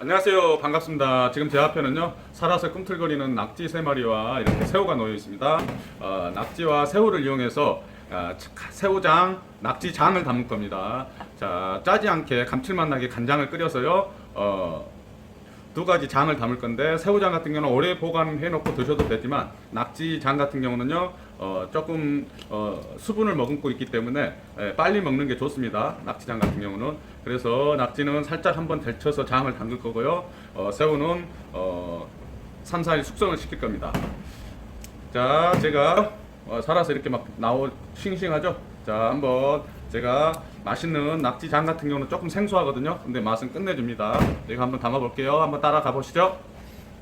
안녕하세요. 반갑습니다. 지금 제 앞에는요, 살아서 꿈틀거리는 낙지 세 마리와 이렇게 새우가 놓여 있습니다. 어, 낙지와 새우를 이용해서 아, 차- 새우장, 낙지장을 담을 겁니다. 자, 짜지 않게 감칠맛 나게 간장을 끓여서요, 어, 두 가지 장을 담을 건데 새우장 같은 경우는 오래 보관해 놓고 드셔도 되지만 낙지장 같은 경우는요 어, 조금 어, 수분을 머금고 있기 때문에 예, 빨리 먹는 게 좋습니다 낙지장 같은 경우는 그래서 낙지는 살짝 한번 데쳐서 장을 담글 거고요 어, 새우는 어, 3, 4일 숙성을 시킬 겁니다. 자 제가 어, 살아서 이렇게 막 나오 싱싱하죠? 자 한번 제가 맛있는 낙지장 같은 경우는 조금 생소하거든요? 근데 맛은 끝내줍니다. 제가 한번 담아 볼게요. 한번 따라가 보시죠.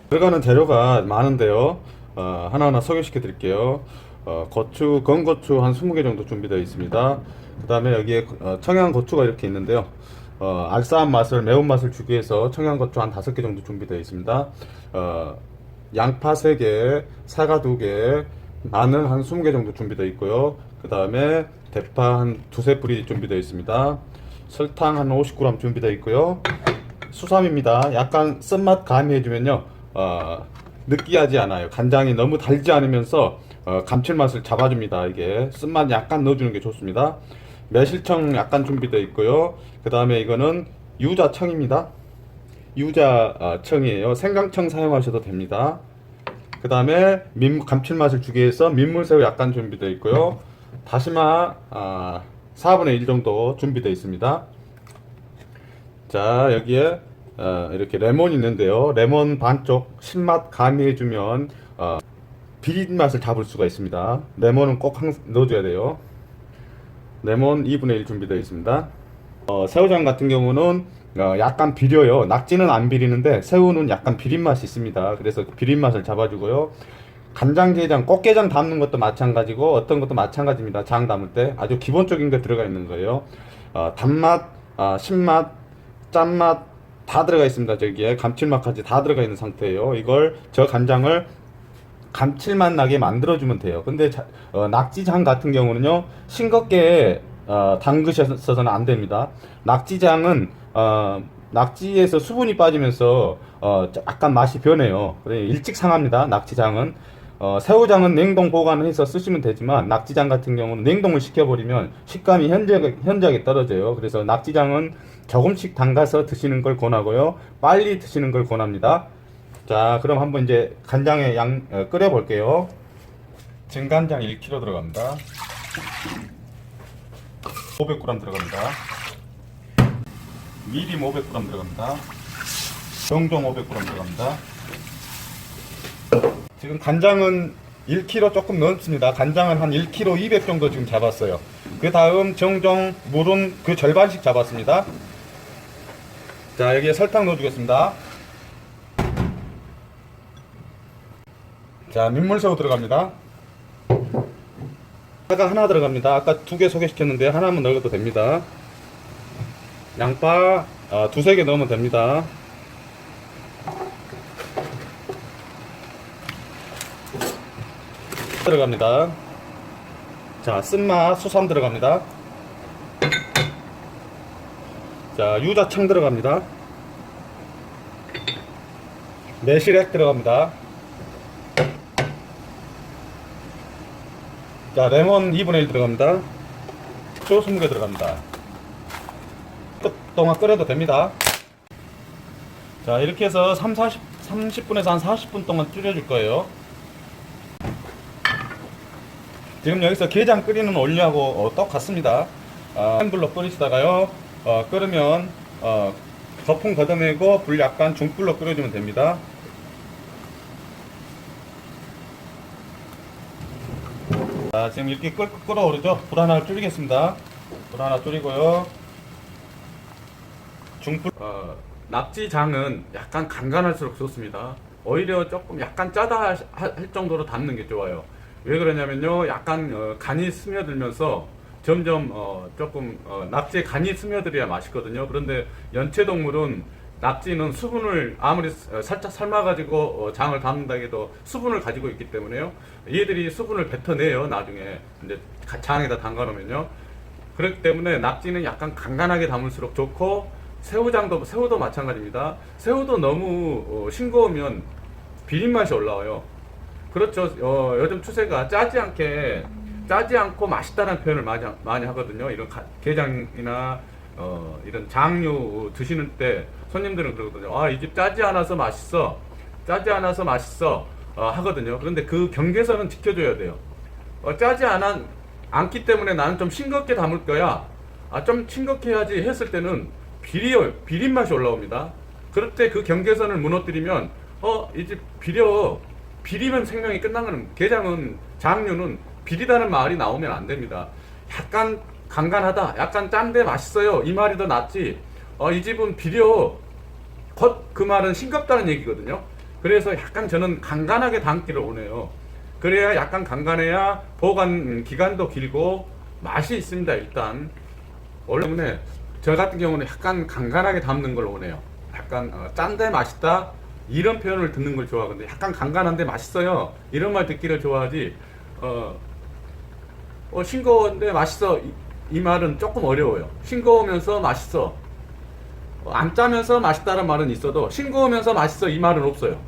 들어가는 재료가 많은데요. 어, 하나하나 소개시켜 드릴게요. 어, 고추, 건고추 한 20개 정도 준비되어 있습니다. 그 다음에 여기에 어, 청양고추가 이렇게 있는데요. 어, 알싸한 맛을 매운맛을 주기 위해서 청양고추 한 5개 정도 준비되어 있습니다. 어, 양파 3개, 사과 2개, 마늘 한 20개 정도 준비되어 있고요. 그 다음에 대파 한 두세 뿌리 준비되어 있습니다. 설탕 한 50g 준비되어 있고요. 수삼입니다. 약간 쓴맛 가미해주면요. 어, 느끼하지 않아요. 간장이 너무 달지 않으면서 어, 감칠맛을 잡아줍니다. 이게 쓴맛 약간 넣어주는 게 좋습니다. 매실청 약간 준비되어 있고요. 그 다음에 이거는 유자청입니다. 유자청이에요. 생강청 사용하셔도 됩니다. 그 다음에 민 감칠맛을 주기 위해서 민물새우 약간 준비되어 있고요. 다시마 아, 4분의 1 정도 준비되어 있습니다. 자 여기에 어, 이렇게 레몬 있는데요. 레몬 반쪽 신맛 가미해주면 어, 비린 맛을 잡을 수가 있습니다. 레몬은 꼭 항, 넣어줘야 돼요. 레몬 2분의 1 준비되어 있습니다. 어, 새우장 같은 경우는 어, 약간 비려요. 낙지는 안 비리는데 새우는 약간 비린 맛이 있습니다. 그래서 그 비린 맛을 잡아주고요. 간장게장, 꽃게장 담는 것도 마찬가지고 어떤 것도 마찬가지입니다. 장 담을 때 아주 기본적인 게 들어가 있는 거예요. 어, 단맛, 어, 신맛, 짠맛 다 들어가 있습니다. 저기에 감칠맛까지 다 들어가 있는 상태예요. 이걸 저 간장을 감칠맛 나게 만들어주면 돼요. 근데 자- 어, 낙지장 같은 경우는요 싱겁게 어, 담그셔서는 안 됩니다. 낙지장은 어, 낙지에서 수분이 빠지면서 어, 약간 맛이 변해요. 그래 일찍 상합니다. 낙지장은 어, 새우장은 냉동 보관해서 쓰시면 되지만 낙지장 같은 경우는 냉동을 시켜버리면 식감이 현저하게, 현저하게 떨어져요. 그래서 낙지장은 조금씩 담가서 드시는 걸 권하고요. 빨리 드시는 걸 권합니다. 자, 그럼 한번 이제 간장에 양 어, 끓여 볼게요. 진간장 1kg 들어갑니다. 500g 들어갑니다. 미림 500g 들어갑니다. 정종 500g 들어갑니다. 지금 간장은 1kg 조금 넘습니다. 간장은 한 1kg 200 정도 지금 잡았어요. 그 다음 정종 물은 그 절반씩 잡았습니다. 자, 여기에 설탕 넣어주겠습니다. 자, 민물새우 들어갑니다. 사과 하나 들어갑니다. 아까 두 개 소개시켰는데 하나만 넣어도 됩니다. 양파 어, 두세 개 넣으면 됩니다. 들어갑니다. 자, 쓴맛 수삼 들어갑니다. 자, 유자청 들어갑니다. 매실액 들어갑니다. 자, 레몬 2분의 1 들어갑니다. 식초 20개 들어갑니다. 끝 동안 끓여도 됩니다. 자, 이렇게 해서 3, 40, 30분에서 한 40분 동안 끓여줄 거예요. 지금 여기서 게장 끓이는 원리하고 어, 똑같습니다. 어, 한 불로 끓이시다가요, 어, 끓으면 어, 거품 걷어내고 불 약간 중불로 끓여주면 됩니다. 자, 지금 이렇게 끓, 끓어오르죠? 불 하나 줄이겠습니다. 불 하나 줄이고요. 중불. 어, 낙지장은 약간 간간할수록 좋습니다. 오히려 조금 약간 짜다 할, 할 정도로 담는 게 좋아요. 왜 그러냐면요, 약간 어, 간이 스며들면서 점점 어, 조금 어, 낙지에 간이 스며들어야 맛있거든요. 그런데 연체 동물은 낙지는 수분을 아무리 어, 살짝 삶아가지고 어, 장을 담는다 해도 수분을 가지고 있기 때문에요. 얘들이 수분을 뱉어내요. 나중에 이제 가- 장에다 담가놓으면요. 그렇기 때문에 낙지는 약간 간간하게 담을수록 좋고 새우장도 새우도 마찬가지입니다. 새우도 너무 어, 싱거우면 비린 맛이 올라와요. 그렇죠. 어, 요즘 추세가 짜지 않게 짜지 않고 맛있다는 표현을 많이 하- 많이 하거든요. 이런 가- 게장이나 어, 이런 장류 드시는 때 손님들은 그러거든요. 아, 이 집 짜지 않아서 맛있어. 짜지 않아서 맛있어. 어, 하거든요. 그런데 그 경계선은 지켜줘야 돼요. 어, 짜지 않아, 않기 때문에 나는 좀 싱겁게 담을 거야. 아, 좀 싱겁게 해야지 했을 때는 비려, 비린 맛이 올라옵니다. 그럴 때 그 경계선을 무너뜨리면, 어, 이 집 비려. 비리면 생명이 끝난 거는, 게장은, 장류는 비리다는 말이 나오면 안 됩니다. 약간 간간하다. 약간 짠데 맛있어요. 이 말이 더 낫지. 어, 이 집은 비려. 겉 그 말은 싱겁다는 얘기거든요. 그래서 약간 저는 간간하게 담기를 원해요. 그래야 약간 간간해야 보관 기간도 길고 맛이 있습니다. 일단 원래 때문에 저 같은 경우는 약간 간간하게 담는 걸 원해요. 약간 어, 짠데 맛있다 이런 표현을 듣는 걸 좋아하거든요. 약간 간간한데 맛있어요. 이런 말 듣기를 좋아하지. 어, 어 싱거운데 맛있어 이, 이 말은 조금 어려워요. 싱거우면서 맛있어. 어, 안 짜면서 맛있다는 말은 있어도 싱거우면서 맛있어 이 말은 없어요.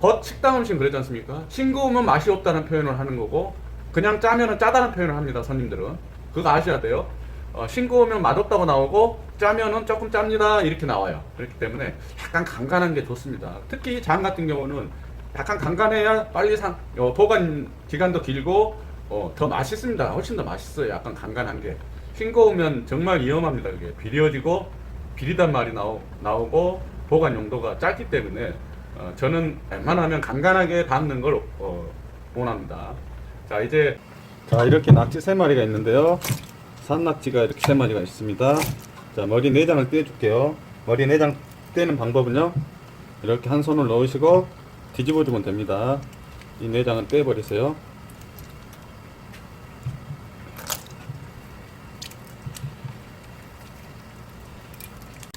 겉 식당 음식 그러지 않습니까? 싱거우면 맛이 없다는 표현을 하는 거고 그냥 짜면은 짜다는 표현을 합니다. 손님들은 그거 아셔야 돼요. 어, 싱거우면 맛없다고 나오고 짜면은 조금 짭니다 이렇게 나와요. 그렇기 때문에 약간 간간한 게 좋습니다. 특히 장 같은 경우는 약간 간간해야 빨리 상 어, 보관 기간도 길고 어, 더 맛있습니다. 훨씬 더 맛있어요. 약간 간간한 게 싱거우면 정말 위험합니다. 그게 비려지고 비리단 말이 나오, 나오고 보관 용도가 짧기 때문에 어, 저는 웬만하면 간간하게 담는 걸 어, 원합니다. 자 이제 자 이렇게 낙지 세 마리가 있는데요. 산낙지가 이렇게 세 마리가 있습니다. 자 머리 내장을 떼줄게요. 머리 내장 떼는 방법은요. 이렇게 한 손을 넣으시고 뒤집어 주면 됩니다. 이 내장은 떼버리세요.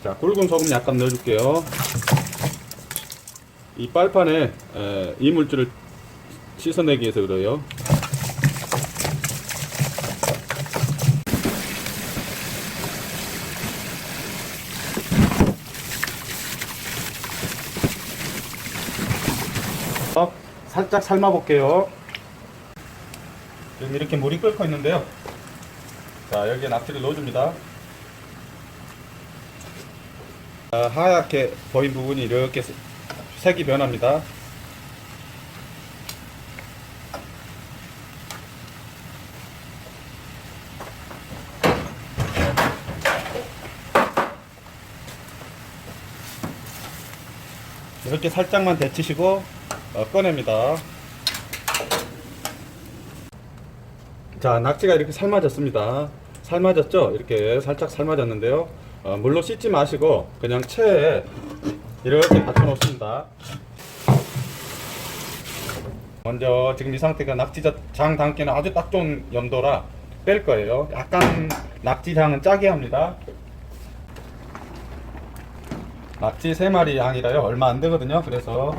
자 굵은 소금 약간 넣어줄게요. 이 빨판에 에, 이물질을 씻어내기 위해서 그래요. 어, 살짝 삶아 볼게요. 지금 이렇게 물이 끓고 있는데요. 자, 여기에 낙지를 넣어줍니다. 자, 하얗게 보인 부분이 이렇게 색이 변합니다. 이렇게 살짝만 데치시고 어, 꺼냅니다. 자, 낙지가 이렇게 삶아졌습니다. 삶아졌죠? 이렇게 살짝 삶아졌는데요. 어, 물로 씻지 마시고 그냥 체에 이렇게 받쳐 놓습니다. 먼저 지금 이 상태가 낙지장 담기는 아주 딱 좋은 염도라 뺄 거예요. 약간 낙지장은 짜게 합니다. 낙지 3마리 양이라요. 얼마 안 되거든요. 그래서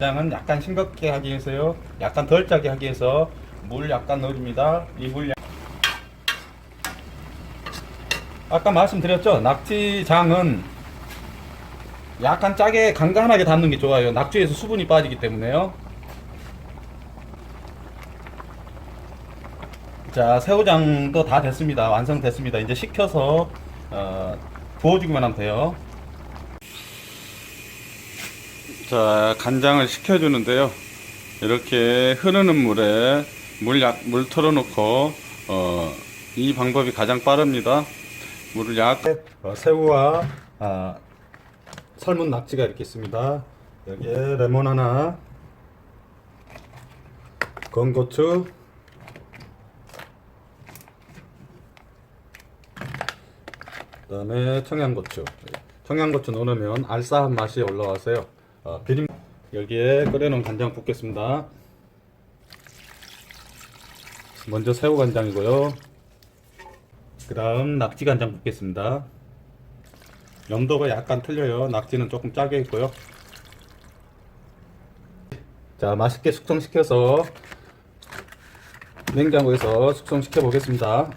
장은 약간 싱겁게 하기 위해서요. 약간 덜 짜게 하기 위해서 물 약간 넣어줍니다. 이물 약... 아까 말씀드렸죠. 낙지장은 약간 짜게 간간하게 담는 게 좋아요. 낙지에서 수분이 빠지기 때문에요. 자, 새우장도 다 됐습니다. 완성됐습니다. 이제 식혀서 어, 부어주기만 하면 돼요. 자, 간장을 식혀주는데요. 이렇게 흐르는 물에 물 약, 물 털어놓고, 어, 이 방법이 가장 빠릅니다. 물을 약, 어, 새우와, 아, 삶은 낙지가 이렇게 있습니다. 여기에 레몬 하나, 건고추, 그 다음에 청양고추. 청양고추 넣으면 알싸한 맛이 올라와서요. 어, 비빔 여기에 끓여놓은 간장 붓겠습니다. 먼저 새우 간장이고요. 그 다음 낙지 간장 붓겠습니다. 염도가 약간 틀려요. 낙지는 조금 짜게 있고요. 자, 맛있게 숙성시켜서 냉장고에서 숙성시켜 보겠습니다.